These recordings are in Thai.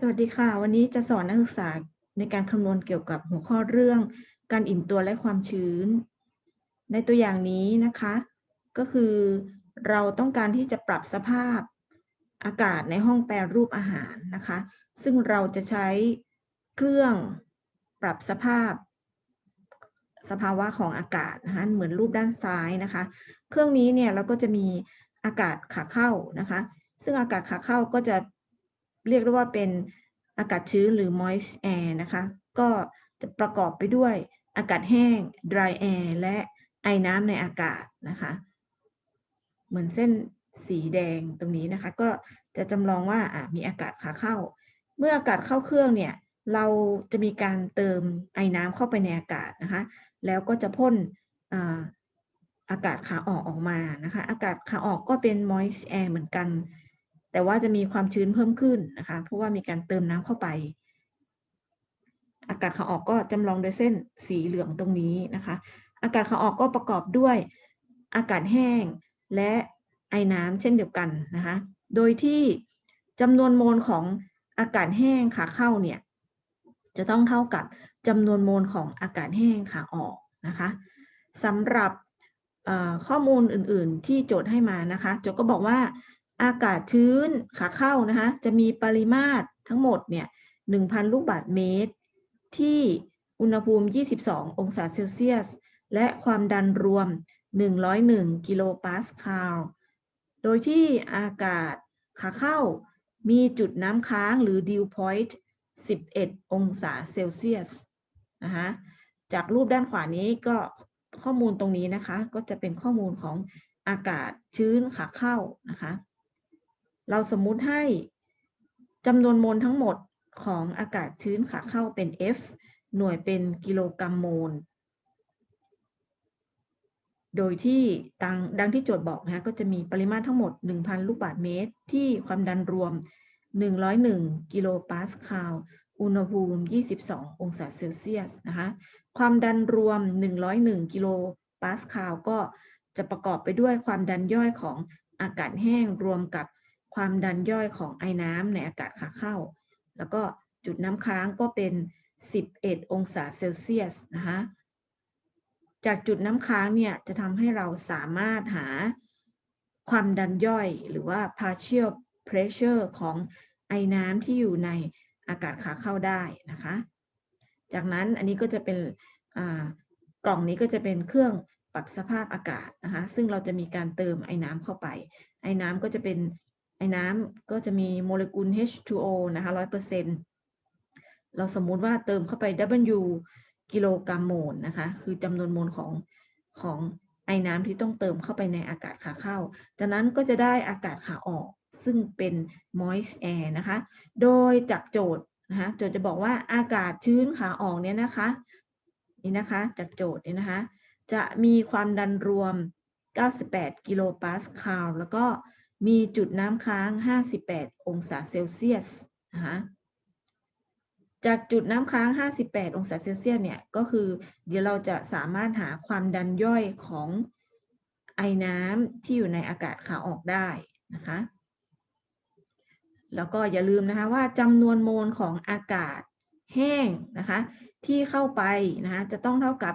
สวัสดีค่ะ วันนี้จะสอนนักศึกษาในการคำนวณเกี่ยวกับหัวข้อเรื่อง การอิ่มตัวและความชื้น ในตัวอย่างนี้นะคะ ก็คือเราต้องการที่จะปรับสภาพอากาศในห้องแปรรูปอาหารนะคะ ซึ่งเราจะใช้เครื่องปรับสภาพ สภาวะของอากาศนะคะเหมือนรูปด้านซ้ายนะคะ เครื่องนี้เนี่ยเราก็จะมีอากาศขาเข้านะคะ ซึ่งอากาศขาเข้าก็จะ เรียกได้ว่าเป็นอากาศชื้นหรือ moist air นะคะ ก็จะประกอบไปด้วยอากาศแห้ง dry air และไอน้ำในอากาศนะคะ เหมือนเส้นสีแดงตรงนี้นะคะ ก็จะจำลองว่ามีอากาศขาเข้า เมื่ออากาศเข้าเครื่องเนี่ย เราจะมีการเติมไอน้ำเข้าไปในอากาศนะคะ แล้วก็จะพ่นอากาศขาออกออกมานะคะ อากาศขาออกก็เป็น moist air เหมือนกัน แต่ว่าจะมีความชื้นเพิ่มขึ้นนะคะ เพราะว่ามีการเติมน้ำเข้าไป อากาศขาออกก็จำลองโดยเส้นสีเหลืองตรงนี้นะคะ อากาศขาออกก็ประกอบด้วยอากาศแห้งและไอ้น้ำเช่นเดียวกันนะคะ โดยที่จำนวนโมลของอากาศแห้งขาเข้าเนี่ยจะต้องเท่ากับจำนวนโมลของอากาศแห้งขาออกนะคะสำหรับข้อมูลอื่น ๆ ที่โจทย์ให้มานะคะ โจทย์ก็บอกว่า อากาศชื้นขาเข้านะคะจะมีปริมาตรทั้งหมดเนี่ย1,000 ลูกบาศก์เมตร ที่อุณหภูมิ 22 องศาเซลเซียส และความดันรวม 101 กิโลปาสคาล โดยที่อากาศขาเข้ามีจุดน้ำค้างหรือ dew point 11 องศาเซลเซียสนะคะจากรูปด้านขวานี้ก็ข้อมูลตรงนี้นะคะ ก็จะเป็นข้อมูลของอากาศชื้นขาเข้านะคะ เราสมมุติให้จำนวนโมลทั้งหมดของอากาศชื้นขาเข้าเป็น F หน่วยเป็นกิโลกรัมโมล โดยที่ดังดังที่โจทย์บอกนะคะก็จะมีปริมาตรทั้งหมด 1,000 ลูกบาศก์เมตร ที่ความดันรวม 101 กิโลปาสคาล อุณหภูมิ 22 องศาเซลเซียสนะคะ ความดันรวม 101 กิโลปาสคาลก็จะประกอบไปด้วยความดันย่อยของอากาศแห้งรวมกับ ความดันย่อยของไอ้น้ำในอากาศขาเข้า แล้วก็จุดน้ำค้างก็เป็น 11 องศาเซลเซียสนะคะจากจุดน้ำค้างเนี่ยจะทำให้เราสามารถหาความดันย่อยหรือว่า partial pressure ของไอ้น้ำที่อยู่ในอากาศขาเข้าได้นะคะ จากนั้นอันนี้ก็จะเป็นกล่องนี้ก็จะเป็นเครื่องปรับสภาพอากาศนะคะ ซึ่งเราจะมีการเติมไอ้น้ำเข้าไป ไอ้น้ำก็จะเป็น ไอ้น้ำก็จะมีโมเลกุล H2O นะคะร้อยเปอร์เซ็นต์เราสมมุติว่าเติมเข้าไป W กิโลกรัมโมลนะคะ คือจำนวนโมลของของไอ้น้ำที่ต้องเติมเข้าไปในอากาศขาเข้า จากนั้นก็จะได้อากาศขาออก ซึ่งเป็น moist air นะคะ โดยจากโจทย์นะคะโจทย์จะบอกว่าอากาศชื้นขาออกเนี่ยนะคะนี่นะคะจากโจทย์เนี่ยนะคะ จะมีความดันรวม 98 กิโลปาสคาลแล้วก็ มีจุดน้ำค้าง 58 องศาเซลเซียสนะคะจากจุดน้ำค้าง 58 องศาเซลเซียสเนี่ย ก็คือเดี๋ยวเราจะสามารถหาความดันย่อยของไอน้ำที่อยู่ในอากาศขาออกได้นะคะ แล้วก็อย่าลืมนะคะว่าจำนวนโมลของอากาศแห้งนะคะที่เข้าไปนะคะจะต้องเท่ากับ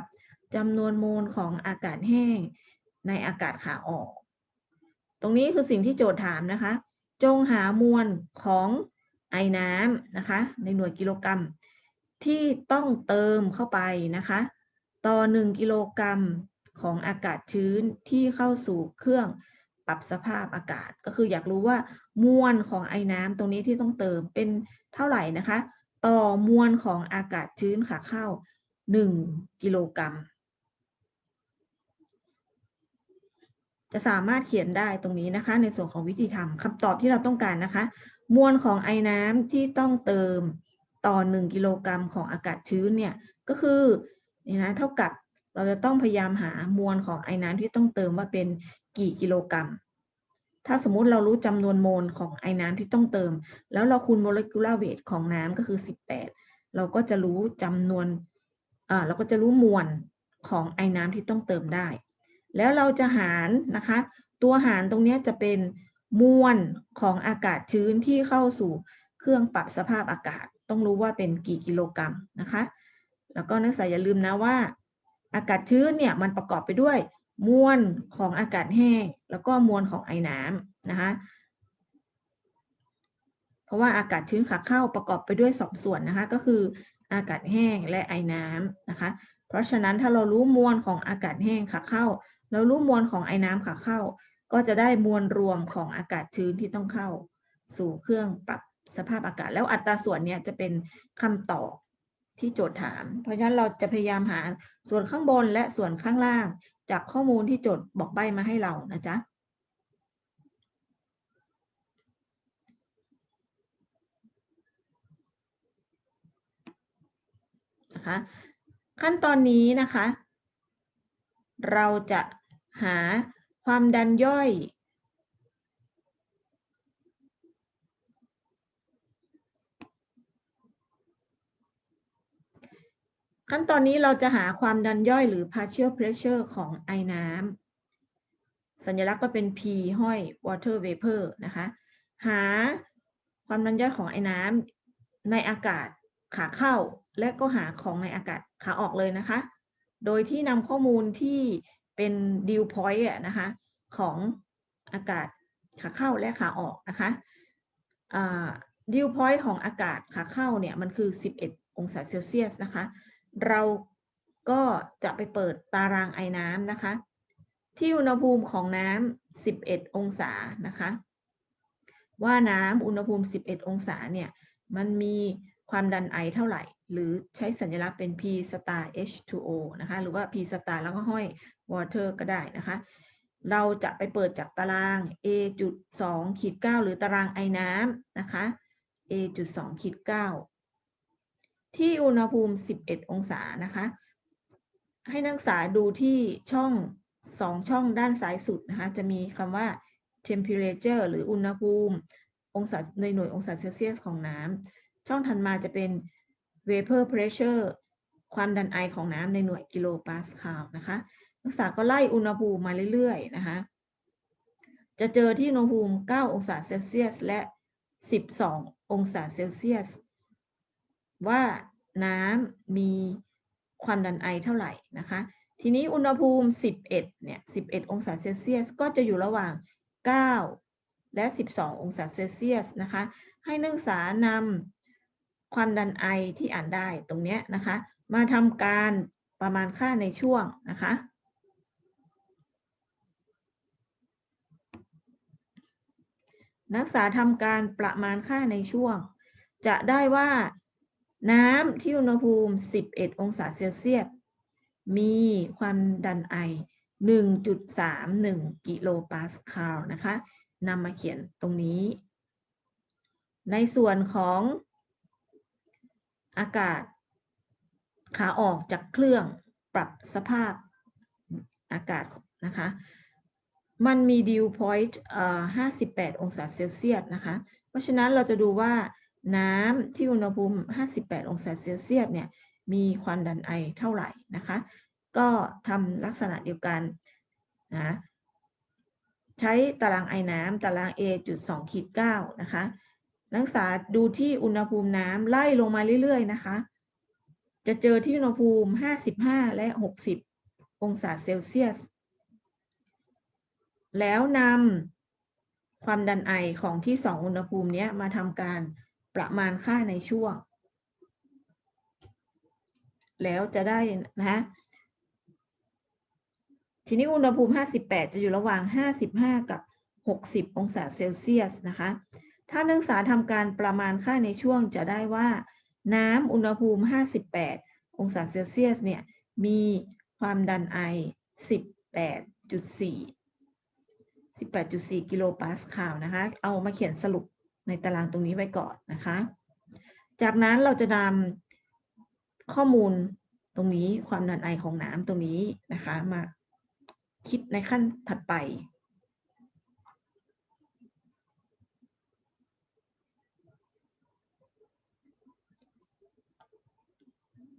จำนวนโมลของอากาศแห้งในอากาศขาออก ตรงนี้คือสิ่งที่โจทย์ถามนะคะ จงหามวลของไอน้ำนะคะ ในหน่วยกิโลกรัม ที่ต้องเติมเข้าไปนะคะ ต่อ 1 กิโลกรัมของอากาศชื้นที่เข้าสู่เครื่องปรับสภาพอากาศ ก็คืออยากรู้ว่ามวลของไอน้ำตรงนี้ที่ต้องเติมเป็นเท่าไหร่นะคะ ต่อมวลของอากาศชื้นขาเข้า 1 กิโลกรัม จะสามารถเขียนได้ตรงนี้นะคะ ในส่วนของวิธีทำคำตอบที่เราต้องการนะคะ มวลของไอน้ำที่ต้องเติมต่อ 1 กิโลกรัมของอากาศชื้นเนี่ยก็คือนี่นะเท่ากับเราจะต้องพยายามหามวลของไอน้ำที่ต้องเติมว่าเป็นกี่กิโลกรัม ถ้าสมมุติเรารู้จำนวนโมลของไอน้ำที่ต้องเติม แล้วเราคูณโมเลกุลาร์เวทของน้ำก็คือ 18 เราก็จะรู้จำนวนอ่าเราก็จะรู้มวลของไอน้ำที่ต้องเติมได้ แล้วเราจะหารนะคะ ตัวหารตรงนี้จะเป็นมวลของอากาศชื้นที่เข้าสู่เครื่องปรับสภาพอากาศ ต้องรู้ว่าเป็นกี่กิโลกรัมนะคะ แล้วก็นักศึกษาอย่าลืมนะว่า อากาศชื้นเนี่ยมันประกอบไปด้วย มวลของอากาศแห้ง แล้วก็มวลของไอ้น้ำนะคะเพราะว่าอากาศชื้นขาเข้าประกอบไปด้วยสองส่วนนะคะก็คืออากาศแห้งและไอ้น้ำนะคะ เพราะฉะนั้นถ้าเรารู้มวลของอากาศแห้งขาเข้า แล้วรู้มวลของไอ้น้ำขาเข้า ก็จะได้มวลรวมของอากาศชื้นที่ต้องเข้า สู่เครื่องปรับสภาพอากาศ แล้วอัตราส่วนเนี่ยจะเป็นคำตอบที่โจทย์ถาม เพราะฉะนั้นเราจะพยายามหาส่วนข้างบนและส่วนข้างล่าง จากข้อมูลที่โจทย์บอกใบมาให้เรานะจ๊ะนะคะขั้นตอนนี้นะคะ เราจะ หาความดันย่อย ขั้นตอนนี้เราจะหาความดันย่อยหรือ partial pressure ของไอน้ำสัญลักษณ์ก็เป็น P ห้อย water vapor นะคะ หาความดันย่อยของไอน้ำในอากาศขาเข้าและก็หาของในอากาศขาออกเลยนะคะ โดยที่นำข้อมูลที่ เป็น dew point อะนะคะของอากาศขาเข้าและขาออกนะคะอ่า dew point ของอากาศขาเข้าเนี่ยมันคือ 11 องศาเซลเซียสนะคะ เราก็จะไปเปิดตารางไอ้น้ำนะคะ ที่อุณหภูมิของน้ำ 11 องศานะคะ ว่าน้ำอุณหภูมิ 11 องศาเนี่ยมันมีความดันไอเท่าไหร่ หรือใช้สัญลักษณ์เป็น P star H2O นะคะ หรือว่า P star แล้วก็ห้อย water ก็ได้นะคะ เราจะไปเปิดจากตาราง A จุด2ขีด9หรือตารางไอน้ำนะคะ A จุด2ขีด9ที่อุณหภูมิ 11 องศานะคะ ให้นักศึกษาดูที่ช่องสองช่องด้านซ้ายสุดนะคะ จะมีคำว่า temperature หรืออุณหภูมิองศาในหน่วยองศาเซลเซียสของน้ำ ช่องถัดมาจะเป็น vapor pressure ความดันไอของน้ำในหน่วยกิโลปาสคาลนะคะ นักศึกษาก็ไล่อุณหภูมิมาเรื่อยๆนะคะจะเจอที่อุณหภูมิ 9 องศาเซลเซียส และ 12 องศาเซลเซียส ว่าน้ำมีความดันไอเท่าไหร่นะคะ ทีนี้อุณหภูมิ 11 เนี่ย 11 องศาเซลเซียส ก็จะอยู่ระหว่าง 9 และ 12 องศาเซลเซียสนะคะ ให้นักศึกษานำความดันไอที่อ่านได้ตรงเนี้ยนะคะ มาทำการประมาณค่าในช่วงนะคะ นักศึกษาทำการประมาณค่าในช่วง จะได้ว่าน้ำที่อุณหภูมิ 11 องศาเซลเซียส มีความดันไอ 1.31 กิโลปาสคาลนะคะนำมาเขียนตรงนี้ ในส่วนของอากาศ ขาออกจากเครื่องปรับสภาพอากาศนะคะ มันมี dew point เอ่อ58องศาเซลเซียสนะคะ เพราะฉะนั้นเราจะดูว่าน้ำที่อุณหภูมิ 58 องศาเซลเซียสเนี่ย มีความดันไอเท่าไหร่นะคะ ก็ทำลักษณะเดียวกันนะ ใช้ตารางไอน้ำตาราง A จุด2ขีด9นะคะ นักศึกษาดูที่อุณหภูมิน้ำไล่ลงมาเรื่อยๆนะคะ จะเจอที่อุณหภูมิ 55 และ 60 องศาเซลเซียส แล้วนำความดันไอของที่สองอุณหภูมินี้มาทำการประมาณค่าในช่วง แล้วจะได้นะทีนี้อุณหภูมิ 58 จะอยู่ระหว่าง 55 กับ 60 องศาเซลเซียสนะคะ ถ้านักศึกษาทำการประมาณค่าในช่วงจะได้ว่า น้ำอุณหภูมิ 58 องศาเซลเซียสเนี่ยมีความดันไอ 18.4 18.4 กิโลปาสคาลนะคะ เอามาเขียนสรุปในตารางตรงนี้ไว้ก่อนนะคะ จากนั้นเราจะนำข้อมูลตรงนี้ความดันไอของน้ำตรงนี้นะคะ มาคิดในขั้นถัดไป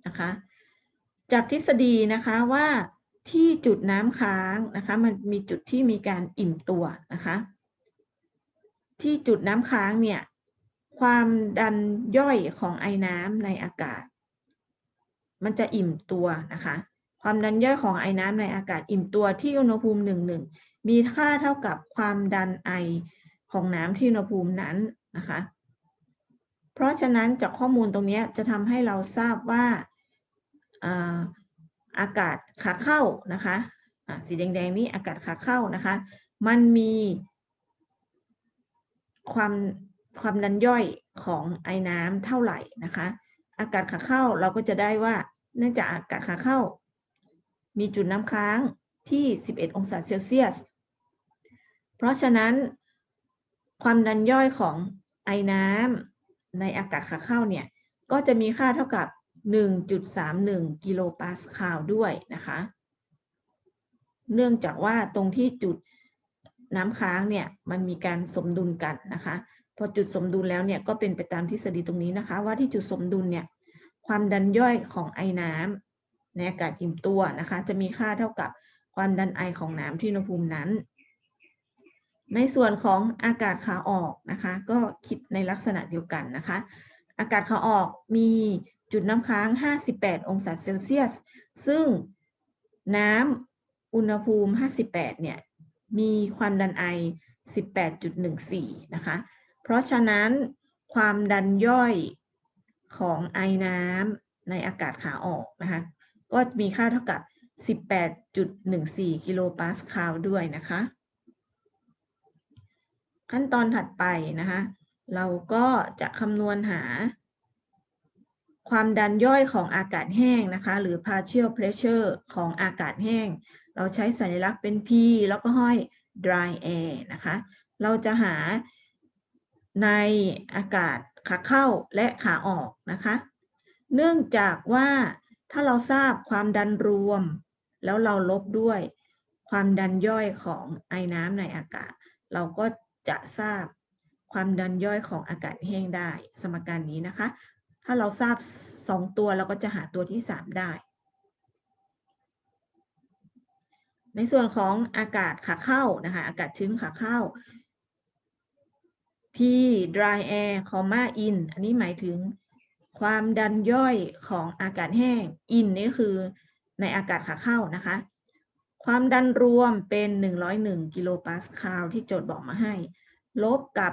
นะคะจากทฤษฎีนะคะว่า ที่จุดน้ำค้างนะคะ มันมีจุดที่มีการอิ่มตัวนะคะ ที่จุดน้ำค้างเนี่ย ความดันย่อยของไอน้ำในอากาศ มันจะอิ่มตัวนะคะ ความดันย่อยของไอน้ำในอากาศอิ่มตัวที่อุณหภูมิหนึ่งหนึ่งมีค่าเท่ากับความดันไอของน้ำที่อุณหภูมินั้นนะคะ เพราะฉะนั้นจากข้อมูลตรงนี้จะทำให้เราทราบว่า อากาศขาเข้านะคะสีแดงๆนี้อากาศขาเข้านะคะ มันมีความความดันย่อยของไอ้น้ำเท่าไหร่นะคะ อากาศขาเข้าเราก็จะได้ว่าเนื่องจากอากาศขาเข้า มีจุดน้ำค้างที่ 11 องศาเซลเซียส เพราะฉะนั้นความดันย่อยของไอ้น้ำในอากาศขาเข้าเนี่ยก็จะมีค่าเท่ากับ 1.31 กิโลปาสคาลด้วยนะคะ เนื่องจากว่าตรงที่จุดน้ำค้างเนี่ยมันมีการสมดุลกันนะคะ พอจุดสมดุลแล้วเนี่ยก็เป็นไปตามทฤษฎีตรงนี้นะคะ ว่าที่จุดสมดุลเนี่ยความดันย่อยของไอน้ำในอากาศอิ่มตัวนะคะ จะมีค่าเท่ากับความดันไอของน้ำที่อุณหภูมินั้น ในส่วนของอากาศขาออกนะคะ ก็คิดในลักษณะเดียวกันนะคะ อากาศขาออกมี จุดน้ำค้าง 58 องศาเซลเซียส ซึ่งน้ำอุณหภูมิ 58 เนี่ย มีความดันไอ 18.14 นะคะ เพราะฉะนั้นความดันย่อยของไอน้ำในอากาศขาออกนะคะ ก็มีค่าเท่ากับ 18.14 กิโลปาสคาลด้วยนะคะ ขั้นตอนถัดไปนะคะ เราก็จะคำนวณหา ความดันย่อยของอากาศแห้งนะคะ หรือ partial pressure ของอากาศแห้ง เราใช้สัญลักษณ์เป็น P แล้วก็ห้อย dry air นะคะ เราจะหาในอากาศขาเข้าและขาออกนะคะ เนื่องจากว่าถ้าเราทราบความดันรวม แล้วเราลบด้วยความดันย่อยของไอน้ำในอากาศ เราก็จะทราบความดันย่อยของอากาศแห้งได้ สมการนี้นะคะ ถ้าเราทราบ2ตัวเราก็จะหาตัวที่3ได้ ในส่วนของอากาศขาเข้านะคะอากาศชื้นขาเข้า P dry air comma in อันนี้หมายถึงความดันย่อยของอากาศแห้ง in นี่คือในอากาศขาเข้านะคะ ความดันรวมเป็น 101 กิโลปาสคาลที่โจทย์บอกมาให้ ลบกับ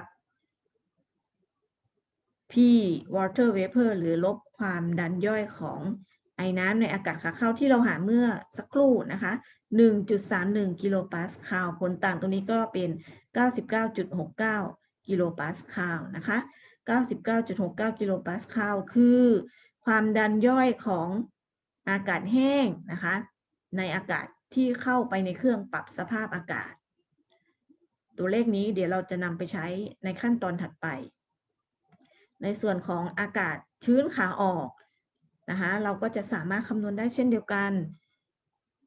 P water vapor หรือลบความดันย่อยของไอ้น้ำในอากาศขาเข้าที่เราหาเมื่อสักครู่นะคะ 1.31 กิโลปาสคาลผลต่างตรงนี้ก็เป็น 99.69 กิโลปาสคาลนะคะ 99.69 กิโลปาสคาลคือ ความดันย่อยของอากาศแห้งนะคะ ในอากาศที่เข้าไปในเครื่องปรับสภาพอากาศ ตัวเลขนี้เดี๋ยวเราจะนำไปใช้ในขั้นตอนถัดไป ในส่วนของอากาศชื้นขาออกนะคะเราก็จะสามารถคำนวณได้เช่นเดียวกัน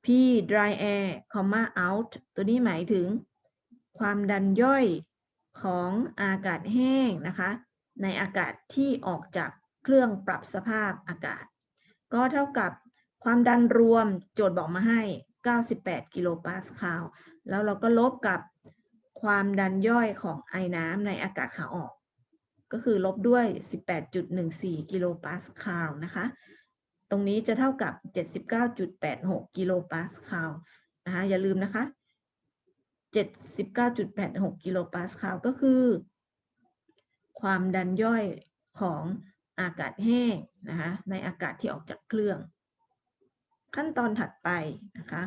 P dry air comma out ตัวนี้หมายถึงความดันย่อยของอากาศแห้งนะคะ ในอากาศที่ออกจากเครื่องปรับสภาพอากาศ ก็เท่ากับความดันรวมโจทย์บอกมาให้ 98 กิโลปาสคาลแล้วเราก็ลบกับความดันย่อยของไอน้ำในอากาศขาออก ก็คือลบด้วย 18.14 กิโลปาสคาลนะคะ ตรงนี้จะเท่ากับ 79.86 กิโลปาสคาลนะคะ อย่าลืมนะคะ 79.86 กิโลปาสคาลก็คือ ความดันย่อยของอากาศแห้งนะคะ ในอากาศที่ออกจากเครื่อง ขั้นตอนถัดไปนะคะ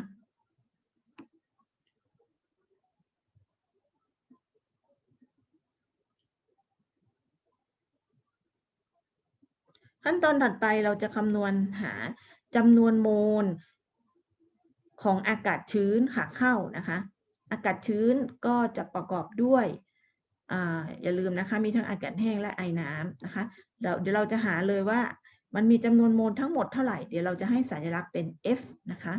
ขั้นตอนถัดไปเราจะคำนวณหาจำนวนโมลของอากาศชื้นขาเข้านะคะ อากาศชื้นก็จะประกอบด้วยออย่าลืมนะคะมีทั้งอากาศแห้งและไอน้ำนะคะเราเดี๋ยวเราจะหาเลยว่ามันมีจำนวนโมลทั้งหมดเท่าไหร่ เดี๋ยวเราจะให้สัญลักษณ์เป็น F นะคะ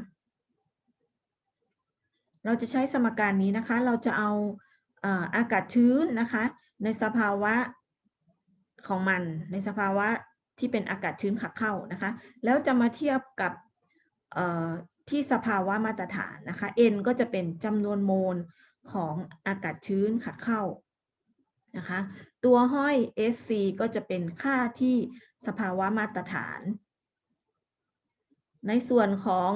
เราจะใช้สมการนี้นะคะ เราจะเอาอากาศชื้นนะคะ ในสภาวะของมันในสภาวะ ที่เป็นอากาศชื้นขับเข้านะคะ แล้วจะมาเทียบกับที่สภาวะมาตรฐานนะคะ N ก็จะเป็นจำนวนโมลของอากาศชื้นขัดเข้านะคะ ตัวห้อย SC ก็จะเป็นค่าที่สภาวะมาตรฐาน ในส่วนของ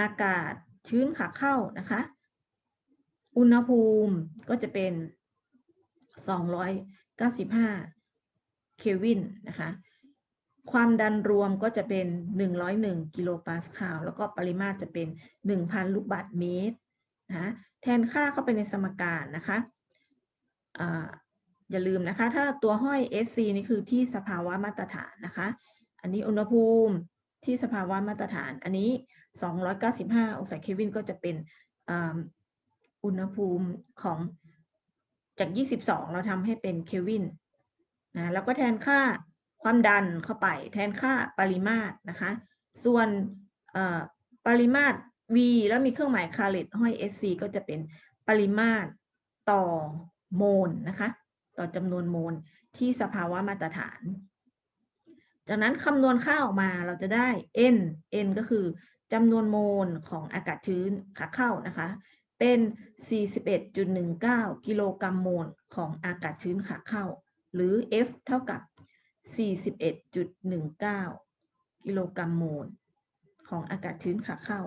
อากาศชื้นขาเข้านะคะ อุณหภูมิก็จะเป็น 295 เควินนะคะความดันรวมก็จะเป็น 101 กิโลปาสคาล แล้วก็ปริมาตรจะเป็น 1,000 ลูกบาศก์เมตรนะแทนค่าเข้าไปในสมการนะคะออย่าลืมนะคะ ถ้าตัวห้อย SC นี่คือที่สภาวะมาตรฐานนะคะ อันนี้อุณหภูมิที่สภาวะมาตรฐาน อันนี้ 295 องศาเคลวินก็จะเป็นอุณหภูมิของจาก 22 เราทำให้เป็นเคลวิน นะแล้วก็แทนค่าความดันเข้าไป แทนค่าปริมาตรนะคะ ส่วนปริมาตร V แล้วมีเครื่องหมายคาเลตห้อย SC ก็จะเป็นปริมาตรต่อโมลนะคะ ต่อจำนวนโมลที่สภาวะมาตรฐาน จากนั้นคำนวณค่าออกมาเราจะได้ n n ก็คือจำนวนโมลของอากาศชื้นขาเข้านะคะ เป็น 41.19 กิโลกรัมโมลของอากาศชื้นขาเข้า หรือ F เท่ากับ 41.19 กิโลกรัมโมล ของอากาศชื้นขาเข้า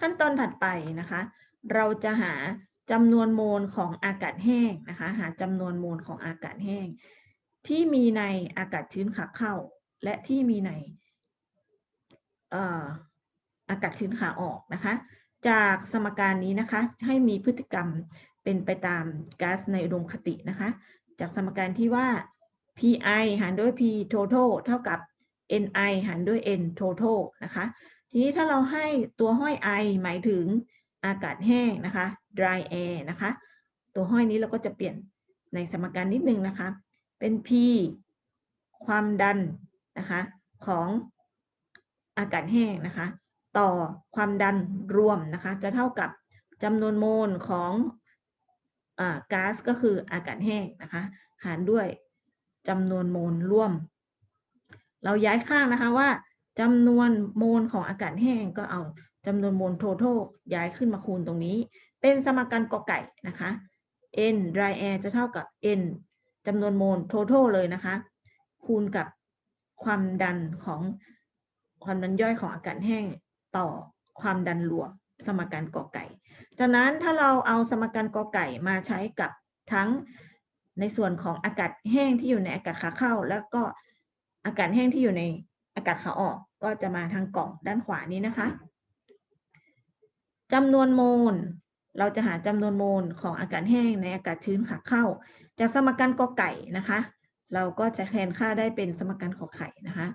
ขั้นตอนถัดไปนะคะ เราจะหาจำนวนโมลของอากาศแห้งนะคะ หาจำนวนโมลของอากาศแห้ง ที่มีในอากาศชื้นขาเข้า และที่มีในอากาศชื้นขาออกนะคะ จากสมการนี้นะคะให้มีพฤติกรรมเป็นไปตามก๊าซในอุดมคตินะคะ จากสมการที่ว่า pi หารด้วย p total เท่ากับ ni หารด้วย n total นะคะ ทีนี้ถ้าเราให้ตัวห้อย i หมายถึงอากาศแห้งนะคะ dry air นะคะ ตัวห้อยนี้เราก็จะเปลี่ยนในสมการนิดนึงนะคะ เป็น p ความดันนะคะของอากาศแห้งนะคะต่อความดันรวมนะคะจะเท่ากับจำนวนโมลของอก๊าซก็คืออากาศแห้งนะคะหารด้วยจำนวนโมลร่วม เราย้ายข้างนะคะว่าจำนวนโมลของอากาศแห้งก็เอาจำนวนโมล total ย้ายขึ้นมาคูณตรงนี้ เป็นสมการกอไก่นะคะ n dry air จะเท่ากับ n จำนวนโมล total เลยนะคะ คูณกับความดันของความดันย่อยของอากาศแห้งต่อความดันรวมสมการกอไก่ จากนั้นถ้าเราเอาสมการกอไก่มาใช้กับทั้งในส่วนของอากาศแห้งที่อยู่ในอากาศขาเข้า แล้วก็อากาศแห้งที่อยู่ในอากาศขาออก ก็จะมาทางกล่องด้านขวานี้นะคะจำนวนโมล เราจะหาจำนวนโมลของอากาศแห้งในอากาศชื้นขาเข้า จากสมการกอไก่นะคะ เราก็จะแทนค่าได้เป็นสมการขอไข่นะคะ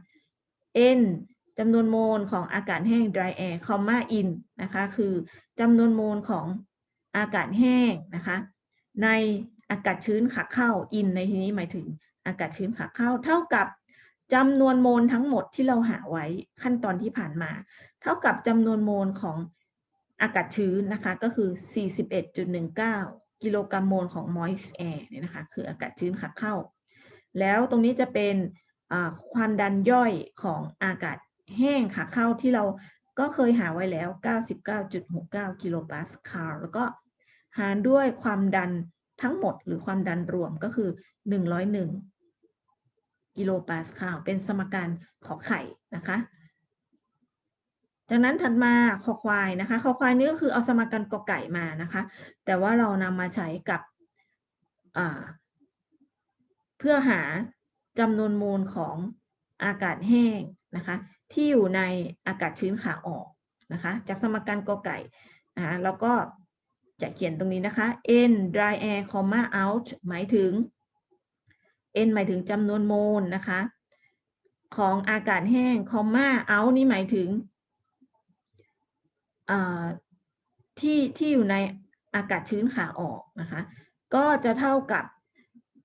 n จำนวนโมลของอากาศแห้ง dry air comma in นะคะ คือจำนวนโมลของอากาศแห้งนะคะ ในอากาศชื้นขาเข้า in ในที่นี้หมายถึงอากาศชื้นขาเข้า เท่ากับจำนวนโมลทั้งหมดที่เราหาไว้ขั้นตอนที่ผ่านมา เท่ากับจำนวนโมลของอากาศชื้นนะคะ ก็คือ 41.19 กิโลกรัมโมลของ moist air เนี่ยนะคะ คืออากาศชื้นขาเข้า แล้วตรงนี้จะเป็นความดันย่อยของอากาศแห้งขาเข้าที่เราก็เคยหาไว้แล้ว 99.69 กิโลปาสคาล แล้วก็หารด้วยความดันทั้งหมดหรือความดันรวมก็คือ 101 กิโลปาสคาล เป็นสมการขอไข่นะคะ จากนั้นถัดมาคอควายนะคะคอควายนี่ก็คือเอาสมการกอไก่มานะคะ แต่ว่าเรานำมาใช้กับเพื่อหาจำนวนโมลของอากาศแห้งนะคะ ที่อยู่ในอากาศชื้นขาออกนะคะ จากสมการกอไก่นะะแล้วก็จะเขียนตรงนี้นะคะ n dry air comma out หมายถึง n หมายถึงจำนวนโมลนะคะ ของอากาศแห้ง comma out นี่หมายถึง ที่ที่อยู่ในอากาศชื้นขาออกนะคะ ก็จะเท่ากับ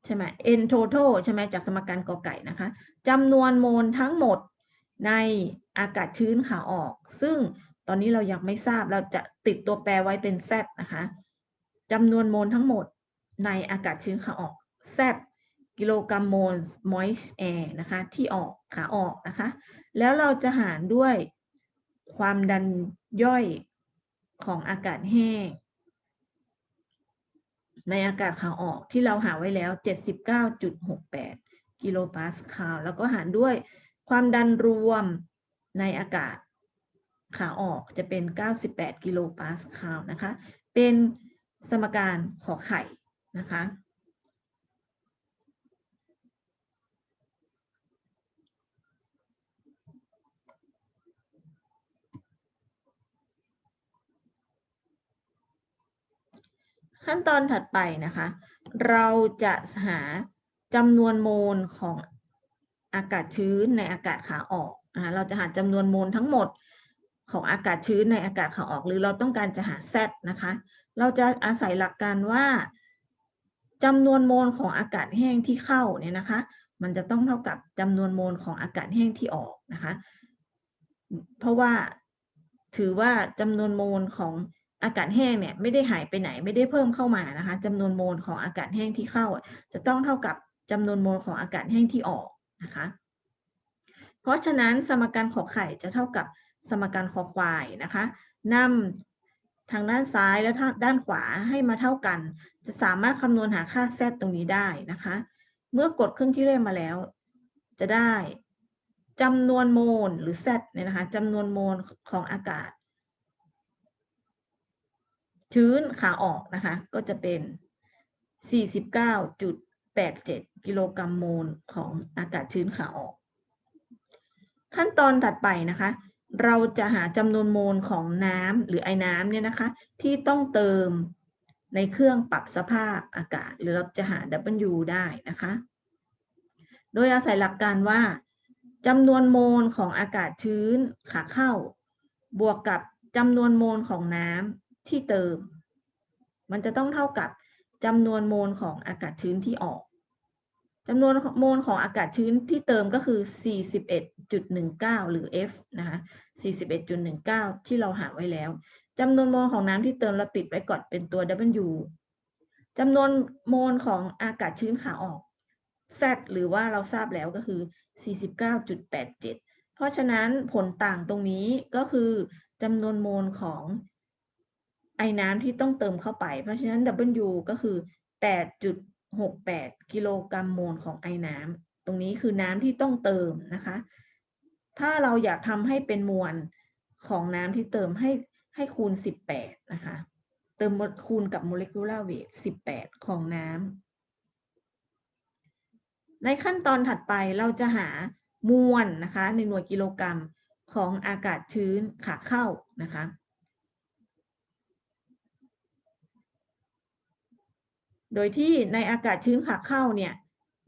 ใช่ไหม n total ใช่ไหมจากสมการกอไก่นะคะจำนวนโมลทั้งหมดในอากาศชื้นขาออก ซึ่งตอนนี้เรายังไม่ทราบเราจะติดตัวแปรไว้เป็น z นะคะจำนวนโมลทั้งหมดในอากาศชื้นขาออก z กิโลกรัมโมล moist air นะคะ ที่ออกขาออกนะคะ แล้วเราจะหารด้วย ความดันย่อยของอากาศแห้ง ในอากาศขาออกที่เราหาไว้แล้ว 79.68 กิโลปาสคาลแล้วก็หารด้วยความดันรวมในอากาศขาออกจะเป็น 98 กิโลปาสคาลนะคะ เป็นสมการขอไข่นะคะ ขั้นตอนถัดไปนะคะ เราจะหาจำนวนโมลของอากาศชื้นในอากาศขาออกนะคะเราจะหาจำนวนโมลทั้งหมดของอากาศชื้นในอากาศขาออก หรือเราต้องการจะหา Z นะคะ เราจะอาศัยหลักการว่าจำนวนโมลของอากาศแห้งที่เข้าเนี่ยนะคะ มันจะต้องเท่ากับจำนวนโมลของอากาศแห้งที่ออกนะคะ เพราะว่าถือว่าจำนวนโมลของ อากาศแห้งเนี่ยไม่ได้หายไปไหนไม่ได้เพิ่มเข้ามานะคะจำนวนโมลของอากาศแห้งที่เข้า จะต้องเท่ากับจำนวนโมลของอากาศแห้งที่ออกนะคะ เพราะฉะนั้นสมการขอไข่จะเท่ากับสมการคอควายนะคะนำทางด้านซ้ายและทางด้านขวาให้มาเท่ากัน จะสามารถคำนวณหาค่า z ตรงนี้ได้นะคะ เมื่อกดเครื่องคิดเลขมาแล้ว จะได้จำนวนโมลหรือ z เนี่ยนะคะจำนวนโมลของอากาศ ชื้นขาออกนะคะ ก็จะเป็น 49.87 กิโลกรัมโมลของอากาศชื้นขาออก ขั้นตอนถัดไปนะคะ เราจะหาจำนวนโมลของน้ำหรือไอ้น้ำเนี่ยนะคะ ที่ต้องเติมในเครื่องปรับสภาพอากาศ หรือเราจะหา W ได้นะคะ โดยอาศัยหลักการว่าจำนวนโมลของอากาศชื้นขาเข้า บวกกับจำนวนโมลของน้ำ ที่เติม มันจะต้องเท่ากับจำนวนโมลของอากาศชื้นที่ออกจำนวนโมลของอากาศชื้นที่เติมก็คือ 41.19 หรือ F นะคะ 41.19 ที่เราหาไว้แล้ว จำนวนโมลของน้ำที่เติมเราติดไว้ก่อนเป็นตัว W จำนวนโมลของอากาศชื้นขาออก Z หรือว่าเราทราบแล้วก็คือ 49.87 เพราะฉะนั้นผลต่างตรงนี้ก็คือจำนวนโมลของ ไอ้น้ำที่ต้องเติมเข้าไป เพราะฉะนั้น W ก็คือ 8.68 กิโลกรัมโมลของไอ้น้ำตรงนี้คือน้ำที่ต้องเติมนะคะ ถ้าเราอยากทำให้เป็นมวลของน้ำที่เติมให้ให้คูณ 18 นะคะ เติมคูณกับ molecular weight 18 ของน้ำในขั้นตอนถัดไปเราจะหามวลนะคะในหน่วยกิโลกรัมของอากาศชื้นขาเข้านะคะ โดยที่ในอากาศชื้นขาเข้าเนี่ย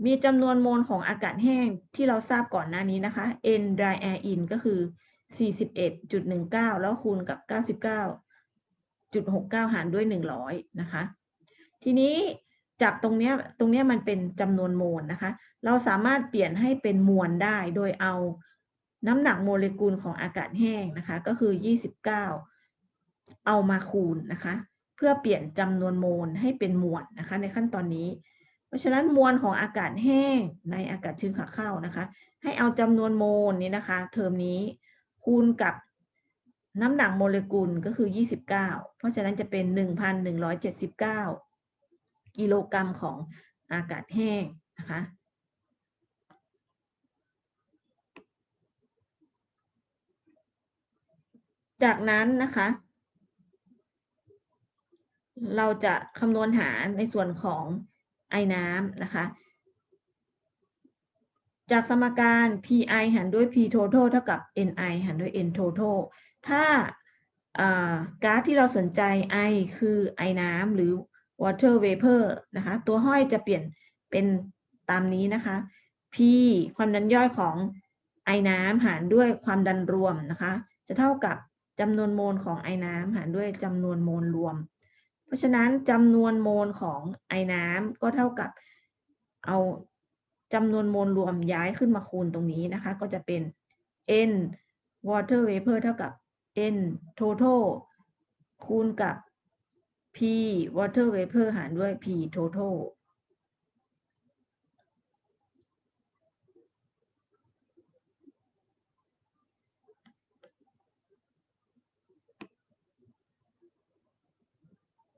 มีจำนวนโมลของอากาศแห้งที่เราทราบก่อนหน้านี้นะคะ N dry air in ก็คือ 41.19 แล้วคูณกับ 99.69 หารด้วย 100 นะคะ ทีนี้จากตรงเนี้ยตรงเนี้ยมันเป็นจำนวนโมลนะคะ เราสามารถเปลี่ยนให้เป็นมวลได้โดยเอาน้ำหนักโมเลกุลของอากาศแห้งนะคะ ก็คือ 29 เอามาคูณนะคะ เพื่อเปลี่ยนจำนวนโมลให้เป็นมวลนะคะในขั้นตอนนี้ เพราะฉะนั้นมวลของอากาศแห้งในอากาศชื้นขาเข้านะคะ ให้เอาจำนวนโมลนี้นะคะ เทอมนี้คูณกับน้ำหนักโมเลกุลก็คือ 29 เพราะฉะนั้นจะเป็น 1,179 กิโลกรัมของอากาศแห้งนะคะจากนั้นนะคะ เราจะคำนวณหาในส่วนของไอ้น้ำนะคะ จากสมการ pi หารด้วย p total เท่ากับ ni หารด้วย n total ถ้าก๊าซที่เราสนใจ I คือไอน้ำหรือ water vapor นะคะ ตัวห้อยจะเปลี่ยนเป็นตามนี้นะคะ P ความดันย่อยของไอน้ำหารด้วยความดันรวมนะคะ จะเท่ากับจำนวนโมลของไอน้ำหารด้วยจำนวนโมลรวม เพราะฉะนั้นจำนวนโมลของไอ้น้ำก็เท่ากับเอาจำนวนโมลรวมย้ายขึ้นมาคูณตรงนี้นะคะ ก็จะเป็น n water vapor เท่ากับ n total คูณกับ p water vapor หารด้วย p total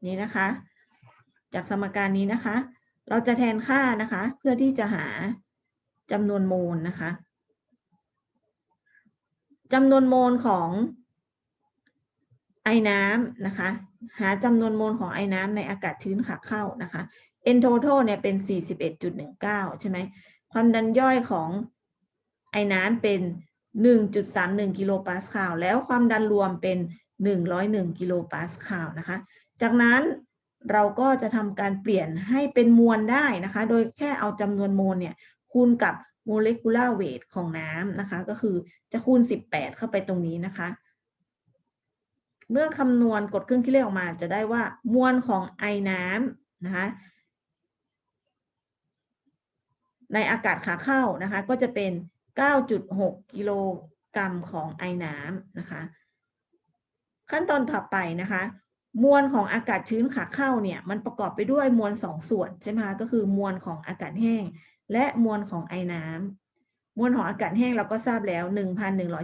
นี่นะคะ จากสมการนี้นะคะ เราจะแทนค่านะคะ เพื่อที่จะหาจำนวนโมลนะคะจำนวนโมลของไอน้ำนะคะ หาจำนวนโมลของไอน้ำในอากาศชื้นขาเข้านะคะ n total เนี่ยเป็น 41.19 ใช่ไหม ความดันย่อยของไอน้ำเป็น 1.31 กิโลปาสคาล แล้วความดันรวมเป็น 101 กิโลปาสคาลนะคะ จากนั้นเราก็จะทำการเปลี่ยนให้เป็นมวลได้นะคะ โดยแค่เอาจำนวนโมลเนี่ยคูณกับ molecular weight ของน้ำนะคะ ก็คือจะคูณ 18 เข้าไปตรงนี้นะคะ เมื่อคำนวณกดเครื่องคิดเลขออกมา จะได้ว่ามวลของไอน้ำนะคะในอากาศขาเข้านะคะ ก็จะเป็น 9.6 กิโลกรัมของไอน้ำนะคะ ขั้นตอนถัดไปนะคะ มวลของอากาศชื้นขาเข้าเนี่ยมันประกอบไปด้วยมวลสองส่วนใช่ไหมคะก็คือมวลของอากาศแห้ง และมวลของไอน้ำมวลของอากาศแห้งเราก็ทราบแล้ว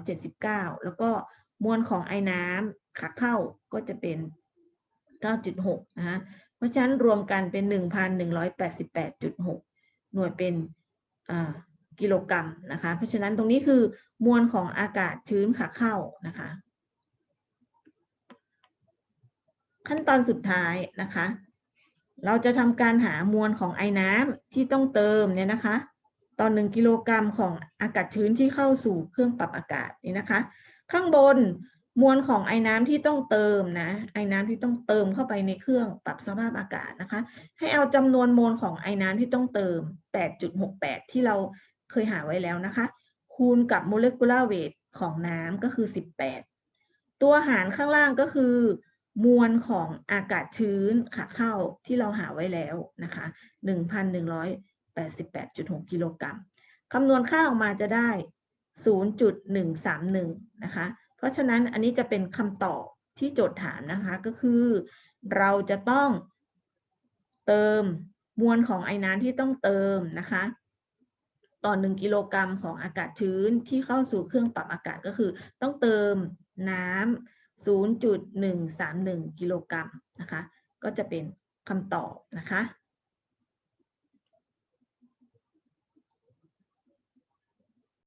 1,179 แล้วก็มวลของไอน้ำขาเข้าก็จะเป็น 9.6 นะคะเพราะฉะนั้นรวมกันเป็น 1,188.6 หน่วยเป็นกิโลกรัมนะคะ เพราะฉะนั้นตรงนี้คือมวลของอากาศชื้นขาเข้านะคะ ขั้นตอนสุดท้ายนะคะ เราจะทำการหามวลของไอ้น้ำที่ต้องเติมเนี่ยนะคะต่อหนึ่งกิโลกรัมของอากาศชื้นที่เข้าสู่เครื่องปรับอากาศนี่นะคะ ข้างบนมวลของไอ้น้ำที่ต้องเติมนะไอ้น้ำที่ต้องเติมเข้าไปในเครื่องปรับสภาพอากาศนะคะ ให้เอาจำนวนมวลของไอ้น้ำที่ต้องเติม 8.68 ที่เราเคยหาไว้แล้วนะคะ คูณกับ molecular weight ของน้ำก็คือ 18 ตัวหารข้างล่างก็คือ มวลของอากาศชื้นขาเข้าที่เราหาไว้แล้วนะคะ1,188.6กิโลกรัมคำนวณค่าออกมาจะได้ 0.131 นะคะ เพราะฉะนั้นอันนี้จะเป็นคำตอบที่โจทย์ถามนะคะก็คือเราจะต้องเติมมวลของไอ้น้ำที่ต้องเติมนะคะต่อ1กิโลกรัมของอากาศชื้นที่เข้าสู่เครื่องปรับอากาศก็คือ ต้องเติมน้ำ 0.131 กิโลกรัมนะคะ ก็จะเป็นคำตอบนะคะ